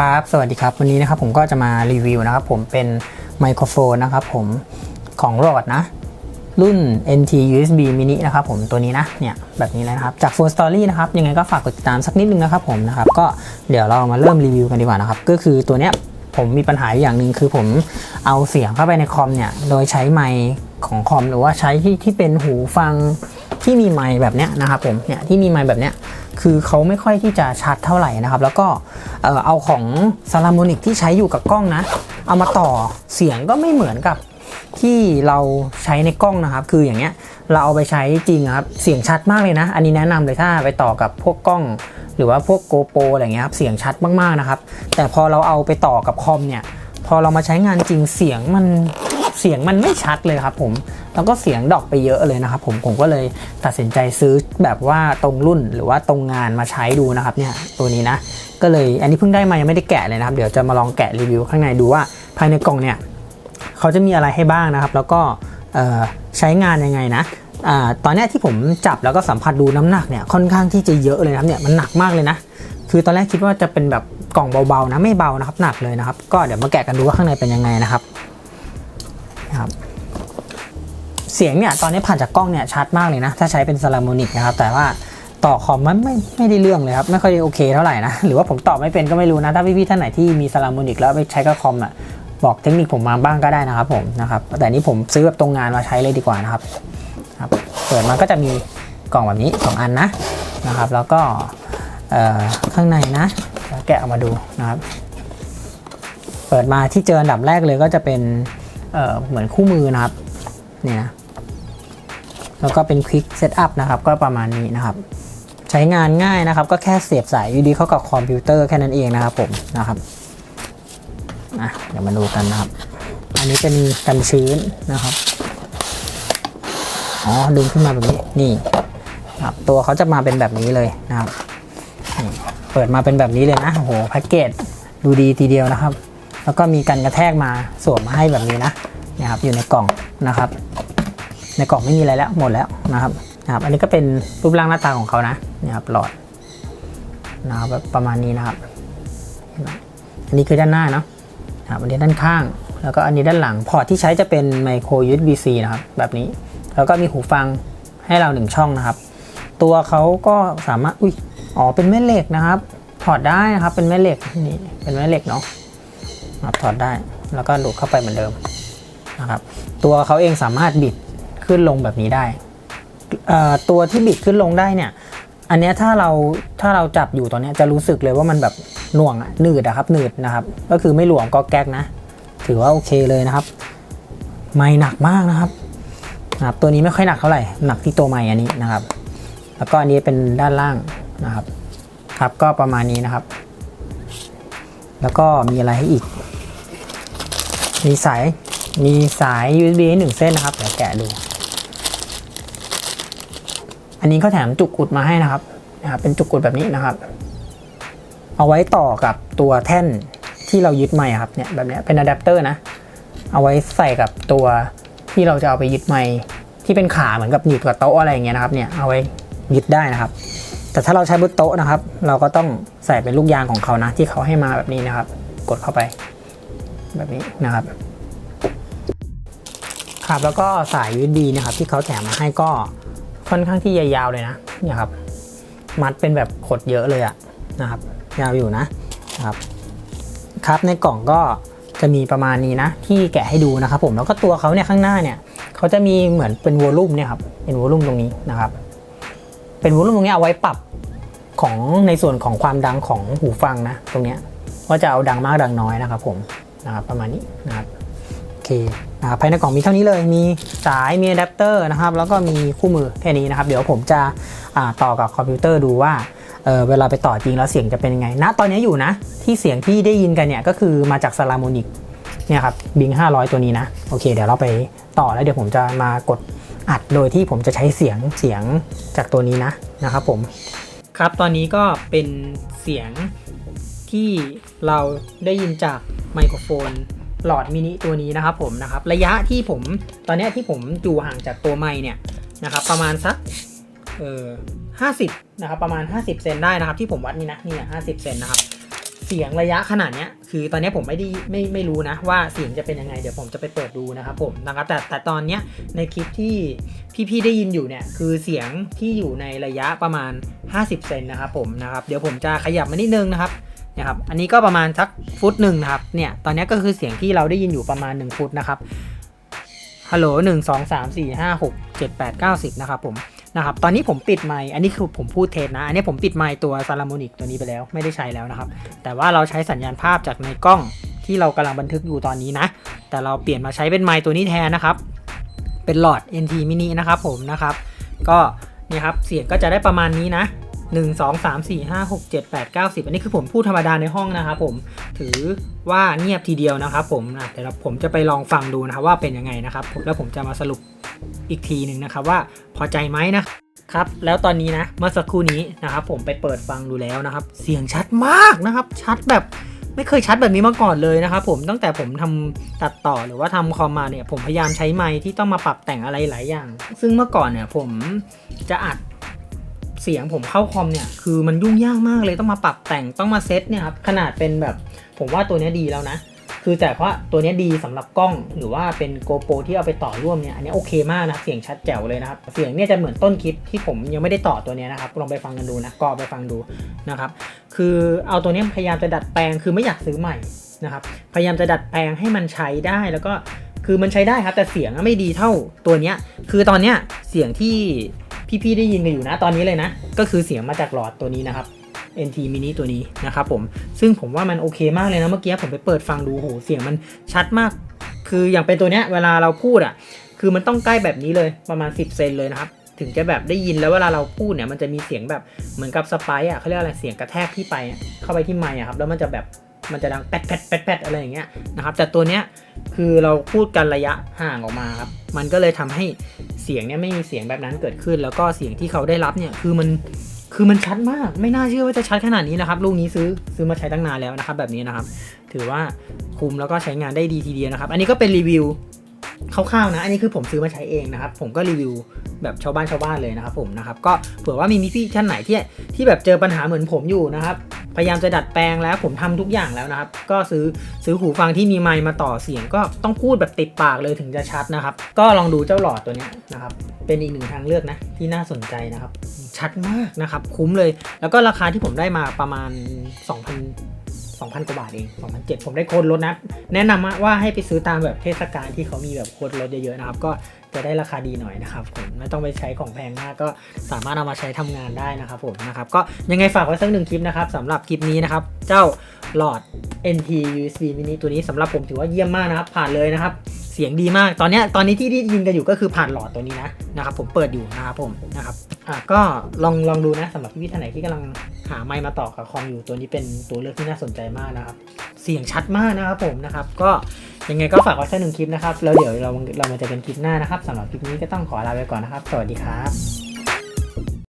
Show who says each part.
Speaker 1: ครับ สวัสดีครับ วันนี้นะครับผมก็จะมารีวิวนะครับผมเป็นไมโครโฟนนะครับผมของรอดนะ รุ่น NT USB mini นะครับผมตัวนี้นะ เนี่ย แบบนี้เลยนะครับ จาก Phone Story นะครับ ยังไงก็ฝากกดติดตามสักนิดนึงนะครับผมนะครับ ก็เดี๋ยวเรามาเริ่มรีวิวกันดีกว่านะครับ ก็คือตัวเนี้ยผมมีปัญหาอยู่อย่างหนึ่งคือผมเอาเสียงเข้าไปในคอมเนี่ย โดยใช้ไมค์ของคอมหรือว่าใช้ที่ที่เป็นหูฟัง ที่มีไมค์แบบเนี้ยนะครับผมเนี่ยที่มีไมค์แบบเนี้ยคือเขาไม่ค่อยที่จะชัดเท่าไหร่นะครับ แล้วก็เออเอาของซา l าม o นิกที่ใช้อยู่กับกล้องนะ เอามาต่อเสียงก็ไม่เหมือนกับที่เราใช้ในกล้องนะครับ คืออย่างเงี้ยเราเอาไปใช้จริงครับเสียงชัดมากเลยนะ อันนี้แนะนำเลยถ้าไปต่อกับพวกกล้อง หรือว่าพวกโกโปรอะไรเงี้ยครับเสียงชัดมากๆนะครับ แต่พอเราเอาไปต่อกับคอมเนี่ยพอเรามาใช้งานจริงเสียงมัน เสียงมันไม่ชัดเลยครับผมแล้วก็เสียงดรอกไปเยอะเลยนะครับผมผมก็เลยตัดสินใจซื้อแบบว่าตรงรุ่นหรือว่าตรงงานมาใช้ดูนะครับเนี่ยตัวนี้นะ ก็เลยอันนี้เพิ่งได้มายังไม่ได้แกะเลยนะครับ เดี๋ยวจะมาลองแกะรีวิวข้างในดูว่าภายในกล่องเนี่ยเขาจะมีอะไรให้บ้างนะครับ แล้วก็ใช้งานยังไงนะอตอนเนี้ที่ผมจับแล้วก็สัมผัสดูน้ำหนักเนี่ยค่อนข้างที่จะเยอะเลยนะครับเนี่ยมันหนักมากเลยนะ คือตอนแรกคิดว่าจะเป็นแบบกล่องเบาๆนะไม่เบานะครับหนักเลยนะครับ ก็เดี๋ยวมาแกะกันดูว่าข้างในเป็นยังไงนะครับ สียงเนี่ยตอนนี้ผ่านจากกล้องเนี่ยชัดมากเลยนะ ถ้าใช้เป็นซาลามนิกนะครับ แต่ว่าต่อคอมมันไม่ไม่ได้เรื่องเลยครับ ไม่ค่อยโอเคเท่าไหร่นะ หรือว่าผมตอบไม่เป็นก็ไม่รู้นะ ถ้าพี่ๆท่านไหนที่มีซาลามนิกแล้วไปใช้กับคอมอะบอกเทคนิคผมมาบ้างก็ได้นะครับผมนะครับแต่นี้ผมซื้อแบบตรงงานมาใช้เลยดีกว่านะครับครับเปิดมาก็จะมีกล่องแบบนี้สองอันนะนะครับ แล้วก็ข้างในนะ แกะออกมาดูนะครับ เปิดมาที่เจออันดับแรกเลยก็จะเป็นเเหมือนคู่มือนะครับเนี่ยนะ แล้วก็เป็น Quick Setup นะครับ ก็ประมาณนี้นะครับ ใช้งานง่ายนะครับ ก็แค่เสียบสาย UD เข้ากับคอมพิวเตอร์แค่นั้นเองนะครับผมนะครับเดี๋ยวมาดูกันนะครับ อันนี้เป็นกันชื้นนะครับ อ๋อดึงขึ้นมาแบบนี้ นี่ครับตัวเขาจะมาเป็นแบบนี้เลยนะครับ เปิดมาเป็นแบบนี้เลยนะ โอ้โหแพ็กเกจดูดีทีเดียวนะครับ แล้วก็มีกันกระแทกมาสวมมาให้แบบนี้นะนะครับอยู่ในกล่องนะครับ ในกล่องไม่มีอะไรแล้วหมดแล้วนะครับนะครับ อันนี้ก็เป็นรูปร่างหน้าตาของเขานะนะครับหลอดนะครับประมาณนี้นะครับอันนี้คือด้านหน้าเนาะนะครับอันนี้ด้านข้าง แล้วก็อันนี้ด้านหลังพอร์ตที่ใช้จะเป็นไมโคร USB-C นะครับแบบนี้ แล้วก็มีหูฟังให้เราหนึ่งช่องนะครับ ตัวเขาก็สามารถอุ้ยอ๋อเป็นแม่เหล็กนะครับ ถอดได้นะครับเป็นแม่เหล็กนี่เป็นแม่เหล็กเนาะถอดได้แล้วก็ดูดเข้าไปเหมือนเดิมนะครับ ตัวเขาเองสามารถบิด ขึ้นลงแบบนี้ได้ ตัวที่บิดขึ้นลงได้เนี่ยอันนี้ถ้าเราถ้าเราจับอยู่ตอนนี้จะรู้สึกเลยว่ามันแบบหน่วงอะหนืดอะครับหนืดนะครับ ก็คือไม่หลวมก็แก๊กนะ ถือว่าโอเคเลยนะครับ ไม่หนักมากนะครับนะครับ ตัวนี้ไม่ค่อยหนักเท่าไหร่หนักที่ตัวไม่อันนี้นะครับ แล้วก็อันนี้เป็นด้านล่างนะครับ ครับก็ประมาณนี้นะครับ แล้วก็มีอะไรให้อีก มีสายมีสาย USB ให้หนึ่งเส้นนะครับเดี๋ยวแกะดู อันนี้เขาแถมจุกอุดมาให้นะครับนะครับเป็นจุกอุดแบบนี้นะครับ เอาไว้ต่อกับตัวแท่นที่เรายึดไมค์ครับเนี่ยแบบนี้เป็นอะแดปเตอร์นะ เอาไว้ใส่กับตัวที่เราจะเอาไปยึดไมค์ที่เป็นขาเหมือนกับหนีบกับโต๊ะอะไรอย่างเงี้ยนะครับเนี่ยเอาไว้ยึดได้นะครับ แต่ถ้าเราใช้บนโต๊ะนะครับ เราก็ต้องใส่เป็นลูกยางของเขานะ ที่เขาให้มาแบบนี้นะครับ กดเข้าไปแบบนี้นะครับครับแล้วก็สาย USB นะครับที่เขาแถมมาให้ก็ ค่อนข้างที่ยาวๆเลยนะเนี่ยครับ มัดเป็นแบบขดเยอะเลยอะนะครับ ยาวอยู่นะนะครับ ครับในกล่องก็จะมีประมาณนี้นะ ที่แกะให้ดูนะครับผมแล้วก็ตัวเขาเนี่ยข้างหน้าเนี่ยเขาจะมีเหมือนเป็นวอลลุ่มเนี่ยครับเป็นวอลลุ่มตรงนี้นะครับ เป็นวอลลุ่มตรงนี้เอาไว้ปรับของในส่วนของความดังของหูฟังนะ ตรงเนี้ยว่าจะเอาดังมากดังน้อยนะครับ ผมนะครับประมาณนี้นะครับโอเค นะครับภายในกล่องมีเท่านี้เลยมีสายมีอะแดปเตอร์นะครับแล้วก็มีคู่มือแค่นี้นะครับ เดี๋ยวผมจะต่อกับคอมพิวเตอร์ดูว่าเเวลาไปต่อจริงแล้วเสียงจะเป็นยังไงณตอนนี้อยู่นะ ที่เสียงที่ได้ยินกันเนี่ยก็คือมาจากซาลามอนิกเนี่ยครับบิง500 ตัวนี้นะ โอเค เดี๋ยวเราไปต่อแล้วเดี๋ยวผมจะมากดอัดโดยที่ผมจะใช้เสียงเสียงจากตัวนี้นะนะครับผมครับตอนนี้ก็เป็นเสียงที่เราได้ยินจากไมโครโฟน หลอดมินิตัวนี้นะครับผมนะครับระยะที่ผมตอนนี้ที่ผมอยู่ห่างจากตัวไมค์เนี่ยนะครับประมาณสักเออห้าสิบนะครับประมาณ 50 เซนได้นะครับที่ผมวัดนี่นะนี่ห้าสิบเซนนะครับเสียงระยะขนาดเนี้ยคือตอนนี้ผมไม่ได้ไม่ไม่รู้นะว่าเสียงจะเป็นยังไงเดี๋ยวผมจะไปเปิดดูนะครับผมนะครับแต่แต่ตอนเนี้ยในคลิปที่พี่ๆได้ยินอยู่เนี่ยคือเสียงที่อยู่ในระยะประมาณ 50 เซนนะครับผมนะครับเดี๋ยวผมจะขยับมานิดนึงนะครับ นี่ยครับอันนี้ก็ประมาณสักฟุตหนึ่งนะครับเนี่ยตอนนี้ก็คือเสียงที่เราได้ยินอยู่ประมาณ 1 ฟุตนะครับฮัลโหลหนึ่งสองสามสี่ห้าหกเจ็ดแปดเก้าสิบนะครับผมนะครับตอนนี้ผมปิดไมค์อันนี้คือผมพูดเทสนะ อันนี้ผมปิดไมค์ตัวซาลาม o นิกตัวนี้ไปแล้วไม่ได้ใช้แล้วนะครับ แต่ว่าเราใช้สัญญาณภาพจากในกล้องที่เรากำลังบันทึกอยู่ตอนนี้นะ แต่เราเปลี่ยนมาใช้เป็นไมค์ตัวนี้แทนนะครับ เป็นหลอด NT mini นะครับผมนะครับ ก็เนี่ยครับเสียงก็จะได้ประมาณนี้นะ 1 2 3 4 5 6 7 8 9 10 อันนี้คือผมพูดธรรมดาในห้องนะครับผมถือว่าเงียบทีเดียวนะครับผมนะแต่ผมจะไปลองฟังดูนะครับว่าเป็นยังไงนะครับแล้วผมจะมาสรุปอีกทีหนึ่งนะครับว่าพอใจไหมนะครับแล้วตอนนี้นะเมื่อสักครู่นี้นะครับผมไปเปิดฟังดูแล้วนะครับ เสียงชัดมากนะครับ ชัดแบบไม่เคยชัดแบบนี้มาก่อนเลยนะครับผมตั้งแต่ผมทำตัดต่อหรือว่าทำคอมมาเนี่ยผมพยายามใช้ไมค์ที่ต้องมาปรับแต่งอะไรหลายอย่าง ซึ่งเมื่อก่อนเนี่ยผมจะอัด เสียงผมเข้าคอมเนี่ยคือมันยุ่งยากมากเลยต้องมาปรับแต่งต้องมาเซตเนี่ยครับขนาดเป็นแบบผมว่าตัวเนี้ยดีแล้วนะ คือแต่ว่าตัวเนี้ยดีสำหรับกล้อง หรือว่าเป็นโกโปรที่เอาไปต่อร่วมเนี่ยอันนี้โอเคมากนะเสียงชัดแจ๋วเลยนะครับเสียงเนี่ยจะเหมือนต้นคลิปที่ผมยังไม่ได้ต่อตัวเนี้ยนะครับลองไปฟังกันดูนะก็เอาไปฟังดูนะครับคือเอาตัวเนี้ยพยายามจะดัดแปลงคือไม่อยากซื้อใหม่นะครับพยายามจะดัดแปลงให้มันใช้ได้แล้วก็คือมันใช้ได้ครับแต่เสียงไม่ดีเท่าตัวเนี้ยคือตอนเนี้ยเสียงที่ พี่ๆได้ยินกันอยู่นะตอนนี้เลยนะ ก็คือเสียงมาจากหลอดตัวนี้นะครับ NT mini ตัวนี้นะครับผมซึ่งผมว่ามันโอเคมากเลยนะเมื่อกี้ผมไปเปิดฟังดูโหเสียงมันชัดมาก คืออย่างเป็นตัวเนี้ยเวลาเราพูดอะ คือมันต้องใกล้แบบนี้เลยประมาณ 10 เซนเลยนะครับ ถึงจะแบบได้ยินแล้วเวลาเราพูดเนี่ยมันจะมีเสียงแบบเหมือนกับสไปซ์อะเขาเรียกอะไรเสียงกระแทกที่ไปเข้าไปที่ไมค์อะครับแล้วมันจะแบบ มันจะดังแป๊ดแป๊ดแป๊ดแป๊ดอะไรอย่างเงี้ยนะครับ แต่ตัวเนี้ยคือเราพูดกันระยะห่างออกมาครับ มันก็เลยทำให้เสียงเนี่ยไม่มีเสียงแบบนั้นเกิดขึ้น แล้วก็เสียงที่เขาได้รับเนี่ยคือมันคือมันชัดมาก ไม่น่าเชื่อว่าจะชัดขนาดนี้นะครับ ลูกนี้ซื้อซื้อมาใช้ตั้งนานแล้วนะครับ แบบนี้นะครับ ถือว่าคุ้มแล้วก็ใช้งานได้ดีทีเดียวนะครับ อันนี้ก็เป็นรีวิว คร่าวๆนะ อันนี้คือผมซื้อมาใช้เองนะครับ ผมก็รีวิวแบบชาวบ้านชาวบ้านเลยนะครับผมนะครับ ก็เผื่อว่ามีพี่ท่านไหนที่ที่แบบเจอปัญหาเหมือนผมอยู่นะครับ พยายามจะดัดแปลงแล้วผมทำทุกอย่างแล้วนะครับ ก็ซื้อซื้อหูฟังที่มีไมค์มาต่อเสียง ก็ต้องพูดแบบติดปากเลยถึงจะชัดนะครับ ก็ลองดูเจ้าหลอดตัวนี้นะครับ เป็นอีกหนึ่งทางเลือกนะที่น่าสนใจนะครับ ชัดมากนะครับ คุ้มเลย แล้วก็ราคาที่ผมได้มาประมาณ 2,000 2,000 กว่าบาทเอง2,007ผมได้โค้ดลดนะ แนะนำว่าให้ไปซื้อตามแบบเทศกาลที่เขามีแบบโค้ดลดเยอะๆนะครับ ก็จะได้ราคาดีหน่อยนะครับผมไม่ต้องไปใช้ของแพงมากก็สามารถเอามาใช้ทำงานได้นะครับผมนะครับ ก็ยังไงฝากไว้สักหนึ่งคลิปนะครับสำหรับคลิปนี้นะครับ เจ้าหลอด NT USB mini ตัวนี้สำหรับผมถือว่าเยี่ยมมากนะครับ ผ่านเลยนะครับ สียงดีมาก ตอนนี้ตอนนี้ที่ได้ยินกันอยู่ก็คือผ่านหลอดตัวนี้นะนะครับผมเปิดอยู่นะครับผมนะครับอะก็ลองลองดูนะสำหรับพี่ท่านไหนที่กำลังหาไมค์มาต่อกับคอมอยู่ตัวนี้เป็นตัวเลือกที่น่าสนใจมากนะครับ เสียงชัดมากนะครับผมนะครับ ก็ยังไงก็ฝากไว้สักหนึ่งคลิปนะครับแล้วเดี๋ยวเราเรามาเจอกันคลิปหน้านะครับสำหรับคลิปนี้ก็ต้องขอลาไปก่อนนะครับ สวัสดีครับ